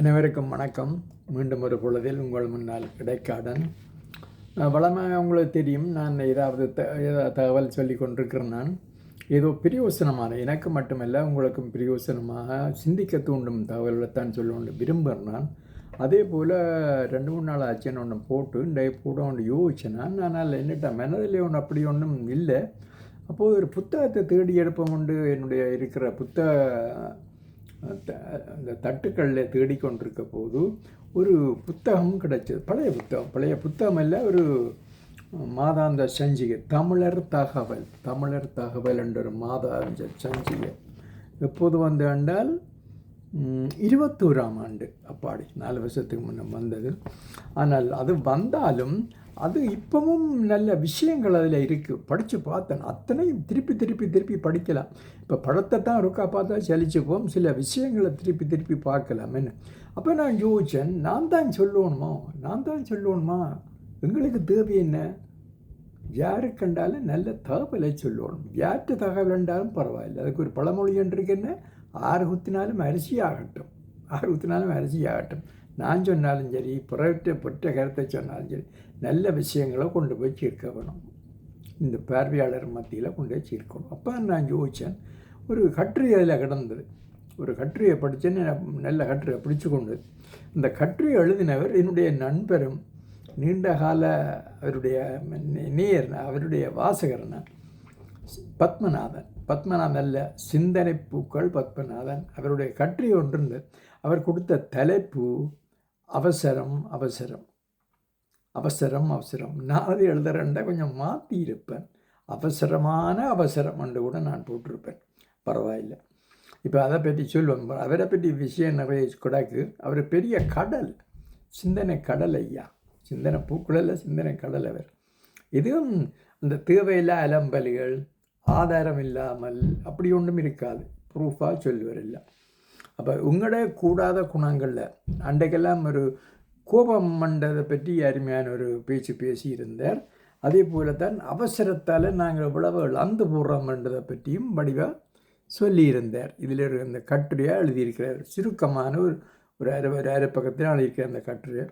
அனைவருக்கும் வணக்கம். மீண்டும் ஒரு பொழுதில் உங்கள் முன்னால் இடைக்காடன் வளமாக உங்களுக்கு தெரியும். நான் ஏதாவது த தகவல் சொல்லி கொண்டிருக்கிறேன் நான். ஏதோ பிரயோசனமான எனக்கு மட்டுமல்ல உங்களுக்கும் பிரயோசனமாக சிந்திக்க தூண்டும் தகவல்களை தான் சொல்ல விரும்புகிறேன் நான். அதே போல் ரெண்டு மூணு நாள் ஆச்சுன்னு ஒன்று போட்டு இந்த போட ஒன்று யோசிச்சேன்னா நான். அதில் என்னட்டா மனதில் ஒன்று அப்படி ஒன்றும் இல்லை. அப்போது ஒரு புத்தகத்தை தேடி எடுப்போம் கொண்டு என்னுடைய இருக்கிற புத்தக அந்த தட்டுக்களில் தேடிக்கொண்டிருக்க போது ஒரு புத்தகம் கிடைச்சது. பழைய புத்தகம். பழைய புத்தகம் இல்லை ஒரு மாதாந்த சஞ்சிகை. தமிழர் தகவல். தமிழர் தகவல் என்ற ஒரு மாதாந்த சஞ்சிகை. எப்போது வந்து கண்டால் இருபத்தோராம் ஆண்டு. அப்பாடி நாலு வருஷத்துக்கு முன்ன வந்தது. ஆனால் அது வந்தாலும் அது இப்பவும் நல்ல விஷயங்கள் அதில் இருக்குது படித்து பார்த்தேன். அத்தனையும் திருப்பி திருப்பி திருப்பி படிக்கலாம் இப்போ படத்தை தான் ருக்கா பார்த்தா சலிச்சுக்குவோம். சில விஷயங்களை திருப்பி திருப்பி பார்க்கலாம்னு அப்போ நான் யோசித்தேன் நான் தான் சொல்லணுமா? நான் தான் சொல்லணுமா? எங்களுக்கு தேவை என்ன? யாரு கண்டாலும் நல்ல தகவலை சொல்லணும். யார்கிட்ட தகவல் என்றாலும் பரவாயில்லை. அதுக்கு ஒரு பழமொழி என்று இருக்கு என்ன? ஆறு குத்தினாலும் அரிசி ஆகட்டும் ஆறு குத்தினாலும் அரிசி ஆகட்டும் நான் சொன்னாலும் சரி புறவிட்ட புற்ற கருத்தை சொன்னாலும் சரி நல்ல விஷயங்களை கொண்டு போய் சேர்க்கணும் இந்த பார்வையாளர் மத்தியில் கொண்டு போய் சேர்க்கணும் அப்போ நான் யோசித்தேன் ஒரு கட்டுரை அதில் கிடந்தது. ஒரு கட்டுரையை படித்தேன்னு நல்ல கட்டுரையை பிடிச்சு கொண்டு இந்த கட்டுரை எழுதினவர் என்னுடைய நண்பரும் நீண்ட கால அவருடைய நேயர் அவருடைய வாசகர்னா பத்மநாதன். பத்மநாதன் அல்ல சிந்தனை பூக்கள் பத்மநாதன். அவருடைய கட்டுரை ஒன்று இருந்தது. அவர் கொடுத்த தலைப்பு அவசரம் அவசரம். அவசரம் அவசரம். நான் அது எழுதுறேன்டா கொஞ்சம் மாற்றி இருப்பேன் அவசரமான அவசரம் என்று கூட நான் போட்டிருப்பேன். பரவாயில்லை. இப்போ அதை பற்றி சொல்லுவேன் அவரை பற்றி விஷயம் நிறைய கிடக்கு அவர் பெரிய கடல். சிந்தனை கடல் ஐயா. சிந்தனை பூக்குழல்ல சிந்தனை கடல் அவர். இதுவும் அந்த தேவையில்லா அலம்பல்கள் ஆதாரம் இல்லாமல் அப்படி ஒன்றும் இருக்காது. ப்ரூஃபாக சொல்லுவார் இல்லை அப்போ உங்களோட கூடாத குணங்களில் அன்றைக்கெல்லாம் ஒரு கோபம் மண்டதை பற்றி அருமையான ஒரு பேச்சு பேசியிருந்தார். அதே போல தான் அவசரத்தால் நாங்கள் இவ்வளவு இழந்து போடுறோம்ன்றதை பற்றியும் வடிவாக சொல்லியிருந்தார். இதில் ஒரு கட்டுரையாக எழுதியிருக்கிறார். சுருக்கமான ஒரு ஒரு அரை ஒரு அரை பக்கத்தில் எழுதியிருக்கிற அந்த கட்டுரை.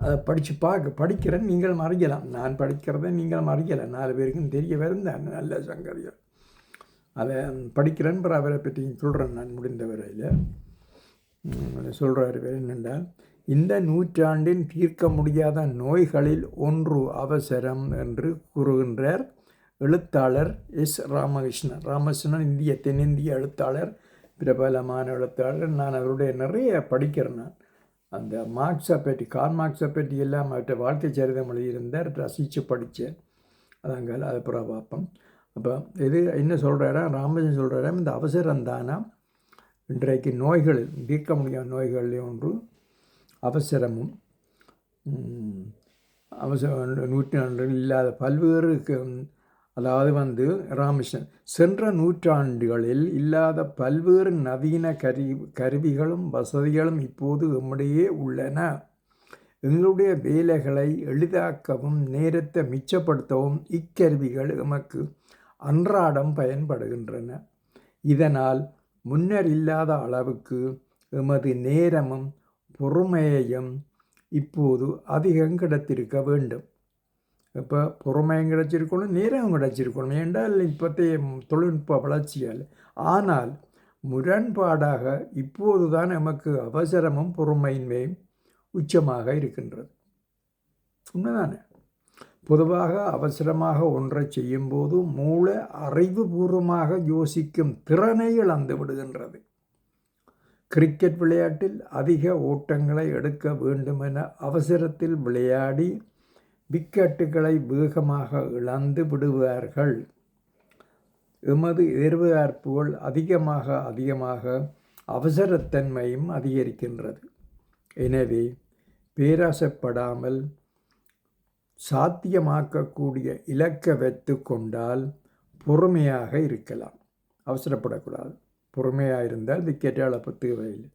அதை படித்து பார்க்க படிக்கிறேன் நீங்கள் மறைக்கலாம் நான் படிக்கிறதை நீங்கள் மறைக்கலாம் நாலு பேருக்கும் தெரிய வருந்தேன் நல்ல சங்கரியம் அதை படிக்கிறேன் பிற அவரை பற்றி சொல்கிறேன் நான் முடிந்த வரையில். சொல்கிறார் என்னென்றால் இந்த நூற்றாண்டின் தீர்க்க முடியாத நோய்களில் ஒன்று அவசரம் என்று கூறுகின்றார் எழுத்தாளர் எஸ் ராமகிருஷ்ணன். ராமகிருஷ்ணன் இந்திய தென்னிந்திய எழுத்தாளர் பிரபலமான எழுத்தாளர். நான் அவருடைய நிறைய படிக்கிறேன் நான். அந்த மார்க்ஸை பற்றி கார் மார்க்ஸை பற்றி எல்லாம் அவற்றை வாழ்க்கை சரிதம் எழுதியிருந்தார். ரசித்து படித்தேன். அதாங்க அது அப்புறம் பார்ப்போம் அப்போ இது என்ன சொல்கிறாரா ராமஜன் சொல்கிறாரா இந்த அவசரம் தானா இன்றைக்கு நோய்கள் தீர்க்க முடியாத நோய்களில் ஒன்று அவசரமும் ம், அவசர நூற்றாண்டில் இல்லாத பல்வேறு அதாவது வந்து ராமகிருஷ்ணன் சென்ற நூற்றாண்டுகளில் இல்லாத பல்வேறு நவீன கரு கருவிகளும் வசதிகளும் இப்போது நம்மிடையே உள்ளன. எங்களுடைய வேலைகளை எளிதாக்கவும் நேரத்தை மிச்சப்படுத்தவும் இக்கருவிகள் எமக்கு அன்றாடம் பயன்படுகின்றன. இதனால் முன்னர் இல்லாத அளவுக்கு எமது நேரமும் பொறுமையையும் இப்போது அதிகம் கிடைத்திருக்க வேண்டும். இப்போ பொறுமையும் கிடைச்சிருக்கணும் நேரமும் கிடைச்சிருக்கணும். ஏன்றால் இப்போத்தைய தொழில்நுட்ப வளர்ச்சியால். ஆனால் முரண்பாடாக இப்போது தான் நமக்கு அவசரமும் பொறுமையின்மையும் உச்சமாக இருக்கின்றது. உண்மைதானே? பொதுவாக அவசரமாக ஒன்றை செய்யும்போது மூளை அறிவுபூர்வமாக யோசிக்கும் திறனை இழந்து விடுகின்றது. கிரிக்கெட் விளையாட்டில் அதிக ஓட்டங்களை எடுக்க வேண்டுமென அவசரத்தில் விளையாடி விக்கெட்டுகளை வேகமாக இழந்து விடுவார்கள். எமது எதிர்பார்ப்புகள் அதிகமாக அதிகமாக அவசரத்தன்மையும் அதிகரிக்கின்றது. எனவே பேராசைப்படாமல் சாத்தியமாக்கக்கூடிய இலக்கை வைத்து கொண்டால் பொறுமையாக இருக்கலாம். அவசரப்படக்கூடாது. பொறுமையாக இருந்தால் விக்கெட்டால் அளப்பு தேவையில்லை.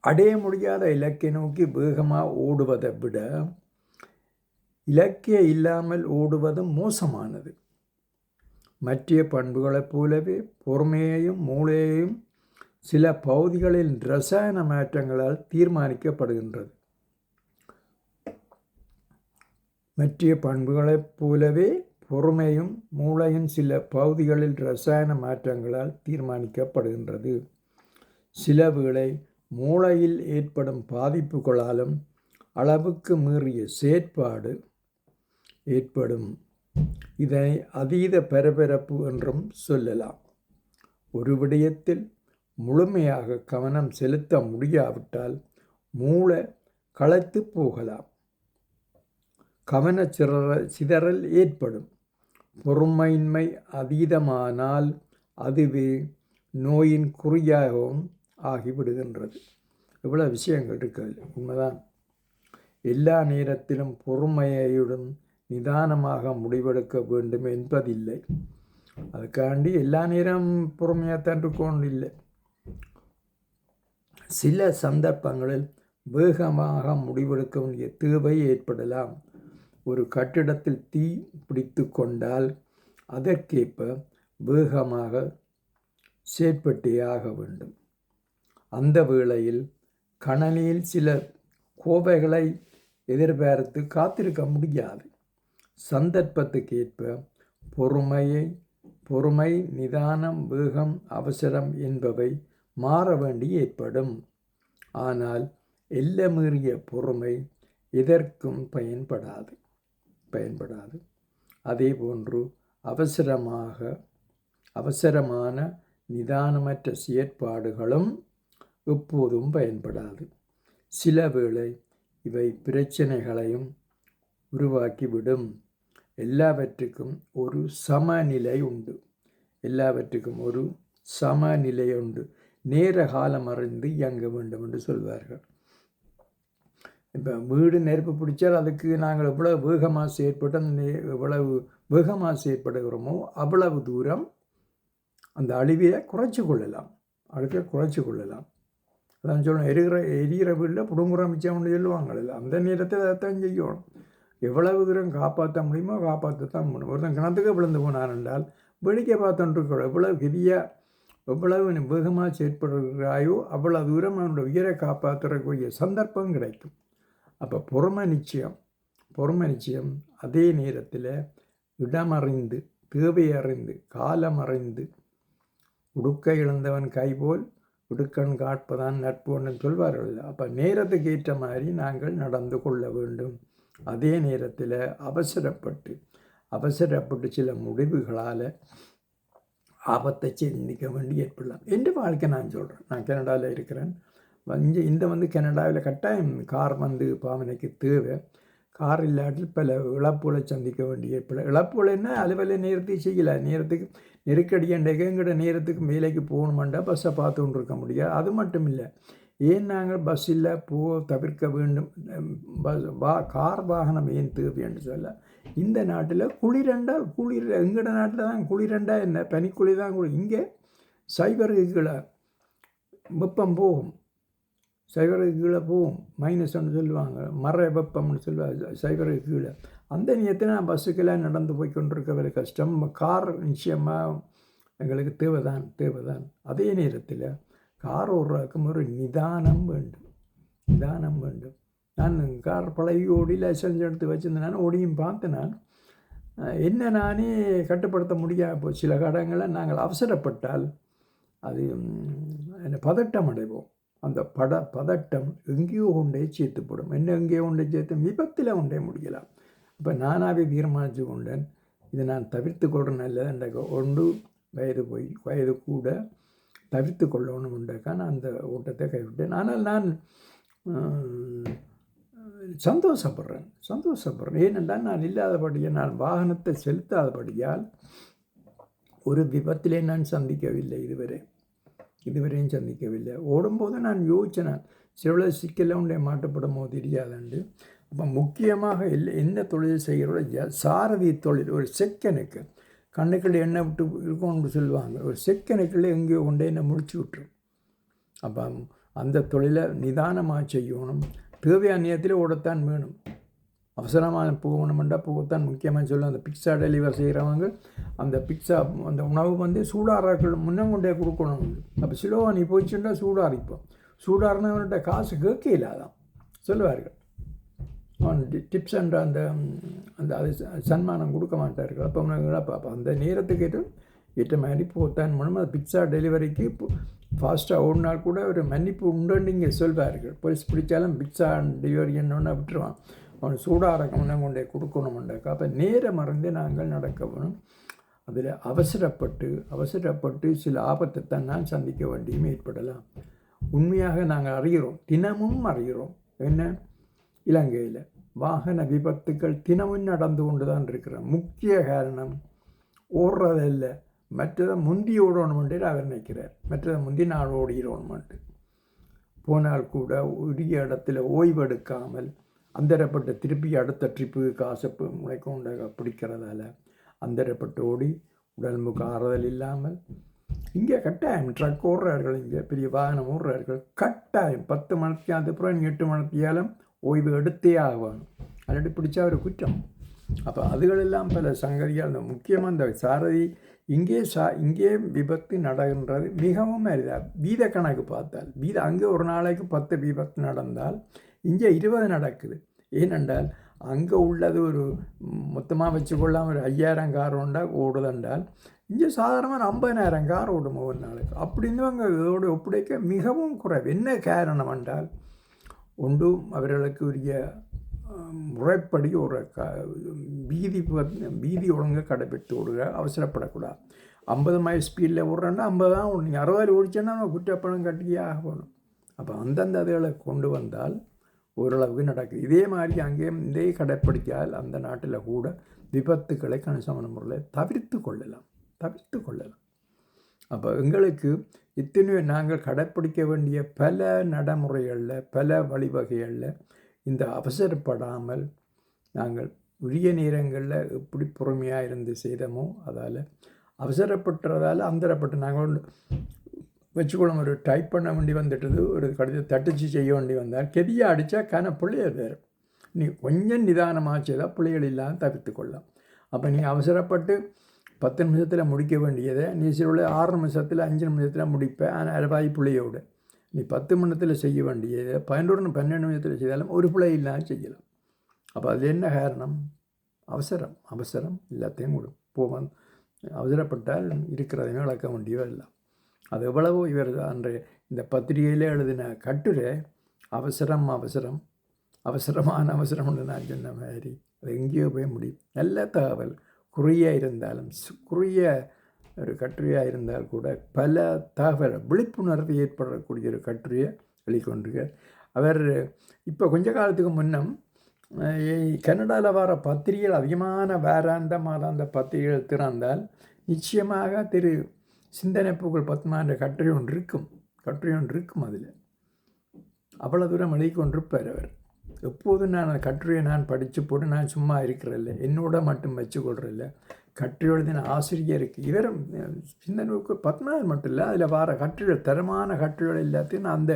அடைய முடியாத இலக்கை நோக்கி வேகமாக ஓடுவதை விட இலக்கிய இல்லாமல் ஓடுவதும் மோசமானது. மற்ற பண்புகளைப் போலவே பொறுமையையும் மூளையையும் சில பகுதிகளில் ரசாயன மாற்றங்களால் தீர்மானிக்கப்படுகின்றது. மற்ற பண்புகளைப் போலவே பொறுமையும் மூளையின் சில பகுதிகளில் ரசாயன மாற்றங்களால் தீர்மானிக்கப்படுகின்றது. சில வேளை மூளையில் ஏற்படும் பாதிப்புகளாலும் அளவுக்கு மீறிய செயற்பாடு ஏற்படும். இதனை அதீத பரபரப்பு என்றும் சொல்லலாம். ஒரு விடயத்தில் முழுமையாக கவனம் செலுத்த முடியாவிட்டால் மூளை களைத்து போகலாம். கவன சிதற சிதறல் ஏற்படும். பொறுமையின்மை அதீதமானால் அதுவே நோயின் குறியாகவும் ஆகிவிடுகின்றது. இவ்வளோ விஷயங்கள் இருக்குது உண்மைதான். எல்லா நேரத்திலும் பொறுமையுடன் நிதானமாக முடிவெடுக்க வேண்டும் என்பதில்லை. அதுக்காண்டி எல்லா நேரம் பொறுமையாகத்தான் இருக்கணும் இல்லை சில சந்தர்ப்பங்களில் வேகமாக முடிவெடுக்க வேண்டிய தேவை ஏற்படலாம். ஒரு கட்டிடத்தில் தீ பிடித்து கொண்டால் அதற்கேற்ப வேகமாக செயற்பட்டே ஆக வேண்டும். அந்த வேளையில் கணனியில் சில கோவைகளை எதிர்பார்த்து காத்திருக்க முடியாது. சந்தர்ப்பத்துக்கேற்ப பொறுமையை பொறுமை நிதானம் வேகம் அவசரம் என்பவை மாற வேண்டி ஏற்படும். ஆனால் எல்லமீறிய பொறுமை எதற்கும் பயன்படாது. பயன்படாது. அதே போன்று அவசரமாக அவசரமான நிதானமற்ற செயற்பாடுகளும் எப்போதும் பயன்படாது. சில வேளை இவை பிரச்சனைகளையும் உருவாக்கிவிடும். எல்லாவற்றுக்கும் ஒரு சமநிலை உண்டு. எல்லாவற்றுக்கும் ஒரு சமநிலை உண்டு. நேர காலம் அறிந்து இயங்க வேண்டும் என்று சொல்வார்கள். இப்போ வீடு நெருப்பு பிடிச்சால் அதுக்கு நாங்கள் எவ்வளோ வேகமாக செயற்பட்டு அந்த எவ்வளவு வேகமாக செயற்படுகிறோமோ அவ்வளவு தூரம் அந்த அழிவியை குறைச்சி கொள்ளலாம். அழுக்கை குறைச்சி கொள்ளலாம். அதான் சொல்லணும் எரிகிற எரிகிற வீட்டில் புடுங்குற மிச்சம்னு சொல்லுவாங்கள்ல அந்த நேரத்தில் அதைத்தான் செய்யணும். எவ்வளவு தூரம் காப்பாற்ற முடியுமோ காப்பாற்றத்தான் முடியும் ஒருத்தன் கிணத்துக்கு விழுந்து போனார் என்றால் வேடிக்கை பார்த்துட்டு எவ்வளவு பெரிய எவ்வளவு வேகமாக செயற்படுகிறாயோ அவ்வளோ தூரம் அவனுடைய உயிரை காப்பாற்றுறக்கூடிய சந்தர்ப்பம் கிடைக்கும். அப்போ பொறுமை நிச்சயம். பொறுமை நிச்சயம். அதே நேரத்தில் இடமறிந்து தேவை அறிந்து காலம் அறிந்து உடுக்க இழந்தவன் கைபோல் உடுக்கன் காட்பதான் நட்புன்னு சொல்வார்கள். அப்போ நேரத்துக்கு ஏற்ற மாதிரி நாங்கள் நடந்து கொள்ள வேண்டும். அதே நேரத்தில் அவசரப்பட்டு அவசரப்பட்டு சில முடிவுகளால் ஆபத்தை சிந்திக்க வேண்டி ஏற்படலாம். என்று வாழ்க்கை நான் சொல்கிறேன் நான் கனடாவில் இருக்கிறேன். இங்கே இந்த வந்து கனடாவில் கட்டாயம் கார் வந்து பாவனைக்கு தேவை. கார் இல்லாட்டில் பல இழப்புகளை சந்திக்க வேண்டிய பல இழப்புகள்னா அலுவலை நேரத்தை செய்யலை. நேரத்துக்கு நெருக்கடி எங்கட நேரத்துக்கு மேலேக்கு போகணுமாண்டா பஸ்ஸை பார்த்து கொண்டு இருக்க முடியாது. அது மட்டும் இல்லை ஏன் நாங்கள் பஸ்ஸில் போக தவிர்க்க வேண்டும். பஸ் வா கார் வாகனம் ஏன் தேவை என்று சொல்ல இந்த நாட்டில் குளிரண்டா குளிர். எங்கட நாட்டில் தான் குளிரண்டா என்ன? பனிக்குளிர் தான் குளிர். இங்கே சைபருக்கு வெப்பம் போகும். சைபருக்கு கீழே போகும் மைனஸ்ன்னு சொல்லுவாங்க. மர வெப்பம்னு சொல்லுவாங்க. சைபருக்கு கீழே. அந்த நேரத்தில் நான் பஸ்ஸுக்கெல்லாம் நடந்து போய் கொண்டிருக்க கஷ்டம். கார் நிச்சயமாக எங்களுக்கு தேவைதான் தேவைதான். அதே நேரத்தில் கார் ஓடுறதுக்கும் ஒரு நிதானம் வேண்டும். நிதானம் வேண்டும். நான் கார் பழகி ஓடி லைசன்ஸ் எடுத்து வச்சுருந்தேன். ஓடியும் பார்த்தேன் நான். என்ன நானே கட்டுப்படுத்த முடியாது இப்போ சில கடங்களில் நாங்கள் அவசரப்பட்டால் அது என்ன பதட்டம் அடைவோம். அந்த பட பதட்டம் எங்கேயோ கொண்டே சேர்த்துப்படும். என்ன எங்கேயோ கொண்டே சேர்த்து விபத்தில் கொண்டே முடியலாம் இப்போ நானாகவே தீர்மானித்து கொண்டேன். இதை நான் தவிர்த்து கொள்கிறேன் நல்லது ஒன்று வயது போய் வயது கூட தவிர்த்து கொள்ளணும் நான் அந்த ஓட்டத்தை கைவிட்டேன். ஆனால் நான் சந்தோஷப்படுறேன் சந்தோஷப்படுறேன். ஏனென்றால் நான் இல்லாதபடியால் நான் வாகனத்தை செலுத்தாதபடியால் ஒரு விபத்திலே நான் சந்திக்கவில்லை இதுவரை. இதுவரையும் சந்திக்கவில்லை ஓடும்போது நான் யோசித்தேன் சில சிக்கலில் உண்டே மாட்டப்படுமோ தெரியாதுண்டு அப்போ முக்கியமாக இல்லை என்ன தொழில் செய்கிறோட சாரதி தொழில் ஒரு செக்கனுக்கு கண்ணுக்குள்ள எண்ணெய் விட்டு இருக்கும்னு சொல்லுவாங்க ஒரு செகனுக்குள்ளே எங்கேயோ கொண்டே என்ன முடிச்சு விட்டுரும் அப்போ அந்த தொழிலை நிதானமாக செய்யணும் தேவையான நேரத்தில் ஓடத்தான் வேணும் அவசரமாக போகணுமெண்டா போகத்தான். முக்கியமாக சொல்லும் அந்த பிக்ஸா டெலிவரி செய்கிறவங்க அந்த பிக்ஸா அந்த உணவு வந்து சூடாறாக்கள் முன்னே கொண்டே கொடுக்கணும். அப்போ சிலோவா நீ போச்சுட்டா சூடாரிப்போம் சூடாறினவன்கிட்ட காசு கேட்க இல்லாதான் சொல்லுவார்கள். அவன் டிப்ஸ் என்ற அந்த அந்த அது சன்மானம் கொடுக்க மாட்டார்கள். அப்போ பார்ப்போம் அந்த நேரத்துக்கு ஏற்ற ஏற்ற மாதிரி போத்தான் மூலம் அது பிக்ஸா டெலிவரிக்கு ஃபாஸ்ட்டாக ஓடினால் கூட ஒரு மன்னிப்பு உண்டுன்னு இங்கே சொல்வார்கள். போலீஸ் பிடிச்சாலும் பிக்ஸா டெலிவரி என்னொன்று விட்டுருவான். அவன் சூடாக உணவு கொண்டே கொடுக்கணும்ண்டாக்கா அப்போ நேர மறந்து நாங்கள் நடக்க வேணும். அதில் அவசரப்பட்டு அவசரப்பட்டு சில ஆபத்தை தான் நான் சந்திக்க வேண்டியும் ஏற்படலாம். உண்மையாக நாங்கள் அறிகிறோம் தினமும் அறிகிறோம். என்ன? இலங்கையில் வாகன விபத்துக்கள் தினமும் நடந்து கொண்டு தான் இருக்கிறோம் முக்கிய காரணம் ஓடுறதில்ல. மற்றதை முந்தி ஓடணுமென்று அவர் நினைக்கிறார். மற்றதை முந்தி நான் ஓடிடணுமென்று போனால் கூட உரிய இடத்துல ஓய்வெடுக்காமல் அந்தரப்பட்டு திருப்பி அடுத்த ட்ரிப்பு காசு முளைக்கொண்ட பிடிக்கிறதால அந்தரப்பட்டு ஓடி உடம்புக்கு ஆறுதல் இல்லாமல் இங்கே கட்டாயம் ட்ரக் ஓடுறார்கள் இங்கே பெரிய வாகனம் ஓடுறார்கள். கட்டாயம் பத்து மணிக்கு அதுக்கப்புறம் எட்டு மணித்தியாலும் ஓய்வு எடுத்தே ஆகணும். அல்லாட்டி பிடிச்சா ஒரு குற்றம். அப்போ அதுகளெல்லாம் பல சங்கதிகள் அந்த முக்கியமாக அந்த சாரதி இங்கே சா இங்கே விபத்து நடக்கின்றது மிகவும் அரிதா. வீத கணக்கு பார்த்தால் வீத அங்கே ஒரு நாளைக்கு பத்து விபத்து நடந்தால் இங்கே இருபது நடக்குது. ஏனென்றால் அங்கே உள்ளது ஒரு மொத்தமாக வச்சுக்கொள்ளாமல் ஒரு ஐயாயிரம் கார் ஓண்டா ஓடுதென்றால் இங்கே சாதாரணமாக ஐம்பதாயிரம் கார் ஓடும் ஒவ்வொரு நாளுக்கு. அப்படின்னு அங்கே இதோடு ஒப்படைக்க மிகவும் குறைவு. என்ன காரணம் என்றால் ஒன்றும் அவர்களுக்கு உரிய முறைப்படி ஒரு க வீதி வீதி ஒழுங்காக கடைபிடித்து விடுக அவசரப்படக்கூடாது. ஐம்பது மைல் ஸ்பீடில் ஓடுறேன்னா ஐம்பது தான் நீங்கள் அறுபது ஓடிச்சேன்னா குற்றப்பணம் கட்டியே ஆகணும். அப்போ அந்தந்த அதுகளை கொண்டு வந்தால் ஓரளவுக்கு நடக்குது. இதே மாதிரி அங்கேயும் இதே கடைப்பிடிக்கால் அந்த நாட்டில் கூட விபத்துக்களை கணிசமான முறையில் தவிர்த்து கொள்ளலாம். தவிர்த்து கொள்ளலாம். அப்போ எங்களுக்கு இத்தனையோ நாங்கள் கடைப்பிடிக்க வேண்டிய பல நடைமுறைகளில் பல வழிவகைகளில் இந்த அவசரப்படாமல் நாங்கள் உரிய நேரங்களில் எப்படி பொறுமையாக இருந்து செய்தோமோ அதால் அவசரப்பட்டுறதால அந்தரப்பட்டு நாங்கள் வச்சுக்கொள்ளும் ஒரு டைப் பண்ண வேண்டி வந்துட்டது ஒரு கடிதத்தை தட்டிச்சு செய்ய வேண்டி வந்தால் கெதியாக அடித்தா கன பிள்ளையர் வேறு நீ கொஞ்சம் நிதானமாக செய்தால் பிள்ளைகள் இல்லாமல் தவிர்த்து கொள்ளலாம். அப்போ நீ அவசரப்பட்டு பத்து நிமிஷத்தில் முடிக்க வேண்டியதை நீ சில ஆறு நிமிஷத்தில் அஞ்சு நிமிஷத்தில் முடிப்பேன் ஆனால் அரைவாய் பிள்ளையோடு நீ பத்து மணத்தில் செய்ய வேண்டியதை பதினொன்று பன்னெண்டு நிமிஷத்தில் செய்தாலும் ஒரு பிள்ளை இல்லாமல் செய்யலாம். அப்போ அது என்ன காரணம்? அவசரம். அவசரம் எல்லாத்தையும் கொடு போவன். அவசரப்பட்டால் இருக்கிறதையும் வளர்க்க வேண்டியவெல்லாம் அது எவ்வளவோ இவர் அன்று இந்த பத்திரிகையில் எழுதின கட்டுரை அவசரம் அவசரம் அவசரமான அவசரம்னு நான் சொன்ன மாதிரி அது எங்கேயோ போய் முடியும். நல்ல தகவல். குறியாக இருந்தாலும் குறிய ஒரு கட்டுரையாக இருந்தால் கூட பல தகவல் விழிப்புணர்வு ஏற்படக்கூடிய ஒரு கட்டுரையை வெளிக்கொண்டிருக்கார். அவர் இப்போ கொஞ்ச காலத்துக்கு முன்னம் கனடாவில் வர பத்திரிகைகள் அதிகமான வாராந்த மாதாந்த பத்திரிகைகள் திறந்தால் நிச்சயமாக திரு சிந்தனை புகழ் பத்மா என்ற கட்டுரை ஒன்று இருக்கும். கட்டுரை ஒன்று இருக்கும் அதில். அவ்வளோ தூரம் எழுதி கொண்டிருப்பார் அவர். எப்போதும் நான் அந்த கட்டுரையை நான் படித்து போட்டு நான் சும்மா இருக்கிறதில்ல. என்னோட மட்டும் வச்சுக்கொள்றதில்ல கட்டுரை எழுதின ஆசிரியருக்கு இவர் சிந்தனை பத்மநாதன் மட்டும் இல்லை அதில் வர கட்டுரை தரமான கட்டுரைகள் எல்லாத்தையும் நான் அந்த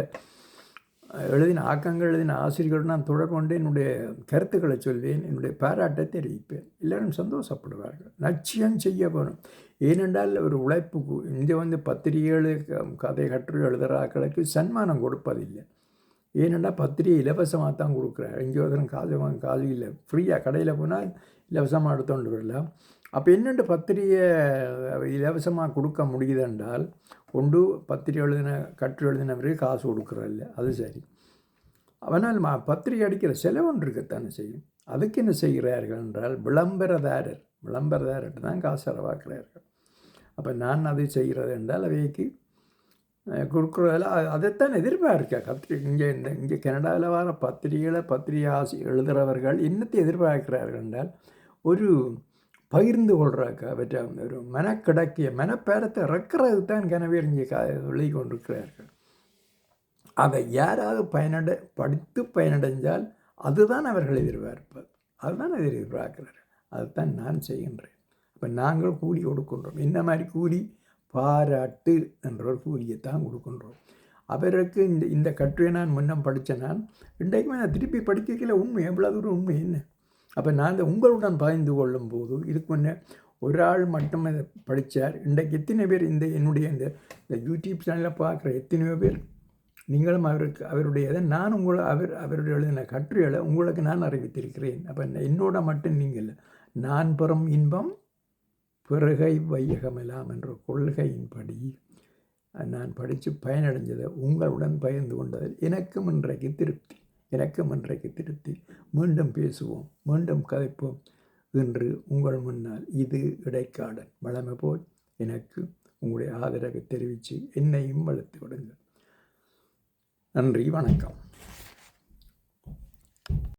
எழுதின ஆக்கங்கள் எழுதின ஆசிரியர்களுடன் நான் தொடர்பு கொண்டு என்னுடைய கருத்துக்களை சொல்வேன் என்னுடைய பாராட்டை தெரிவிப்பேன் எல்லோரும் சந்தோஷப்படுவார்கள். லட்சியம் செய்ய வேணும். ஏனென்றால் ஒரு உழைப்புக்கு இங்கே வந்து பத்திரிகைகள் கதை கற்று எழுதுகிறாக்களுக்கு சன்மானம் கொடுப்பதில்லை. ஏனென்றால் பத்திரிகை இலவசமாக தான் கொடுக்குறாரு இங்கே ஒருத்தரும் காசு வாங்க காசு இல்லை. ஃப்ரீயாக கடையில் போனால் இலவசமாக எடுத்துகிட்டு வரலாம். அப்போ என்னென்று பத்திரிகை இலவசமாக கொடுக்க முடியுதென்றால் கொண்டு பத்திரிகை எழுதின கற்று எழுதினவருக்கு காசு கொடுக்குறதில்ல. அது சரி. அவனால் மா பத்திரிகை அடிக்கிற செலவு இருக்கத்தானே செய்யும். அதுக்கு என்ன செய்கிறார்கள் என்றால் விளம்பரதாரர் விளம்பரதாரர்கிட்ட தான் காசு செலவாக்குறார்கள். அப்போ நான் அதை செய்கிறது என்றால் அவைக்கு கொடுக்குறதில் அதைத்தான் எதிர்பார்க்க. கத்திரி இங்கே இந்த இங்கே கனடாவில் வர பத்திரிகைகளை பத்திரிகை ஆசி எழுதுகிறவர்கள் என்னத்தை எதிர்பார்க்கிறார்கள் என்றால் ஒரு பகிர்ந்து கொள்றாக்க அவற்றை ஒரு மனக்கிடக்கிய மனப்பேரத்தை இறக்கிறது தான் கனவேர் இங்கே க எழுதி கொண்டிருக்கிறார்கள். அதை யாராவது பயனடை படித்து பயனடைஞ்சால் அதுதான் அவர்கள் எதிர்பார்ப்பது அதுதான் எதிர்பார்க்கிறார். அதுதான் நான் செய்கின்றேன். அப்போ நாங்கள் கூலி கொடுக்கின்றோம். என்ன மாதிரி கூலி? பாராட்டு என்ற ஒரு கூலியைத்தான் கொடுக்கின்றோம். அவருக்கு இந்த இந்த கட்டுரை நான் முன்னம் படித்த நான் இன்றைக்குமே நான் திருப்பி படிக்கல உண்மை. எவ்வளோ தூரம் உண்மை என்ன? அப்போ நான் இந்த உங்களுடன் பகிர்ந்து கொள்ளும் போது இதுக்கு முன்னே ஒரு ஆள் மட்டும் இதை படித்தார் இன்றைக்கு எத்தனை பேர் இந்த என்னுடைய இந்த இந்த யூடியூப் சேனலில் பார்க்குற எத்தனையோ பேர் நீங்களும் அவருக்கு அவருடைய இதை நான் உங்களை அவர் அவருடைய எழுதின கட்டுரைகளை உங்களுக்கு நான் அறிவித்திருக்கிறேன். அப்போ என்னோட மட்டும் நீங்கள் இல்லை நான் பெறும் இன்பம் பிறகை வையகமெல்லாம் என்ற கொள்கையின்படி நான் படித்து பயனடைஞ்சதை உங்களுடன் பகிர்ந்து கொண்டதில் எனக்கும் இன்றைக்கு திருப்தி. எனக்கும் இன்றைக்கு திருத்தி மீண்டும் பேசுவோம் மீண்டும் கதைப்போம் என்று உங்கள் முன்னால் இது இடைக்காடன் வளமை போல் எனக்கு உங்களுடைய ஆதரவை தெரிவித்து என்னையும் வளர்த்து விடுங்கள். நன்றி வணக்கம்.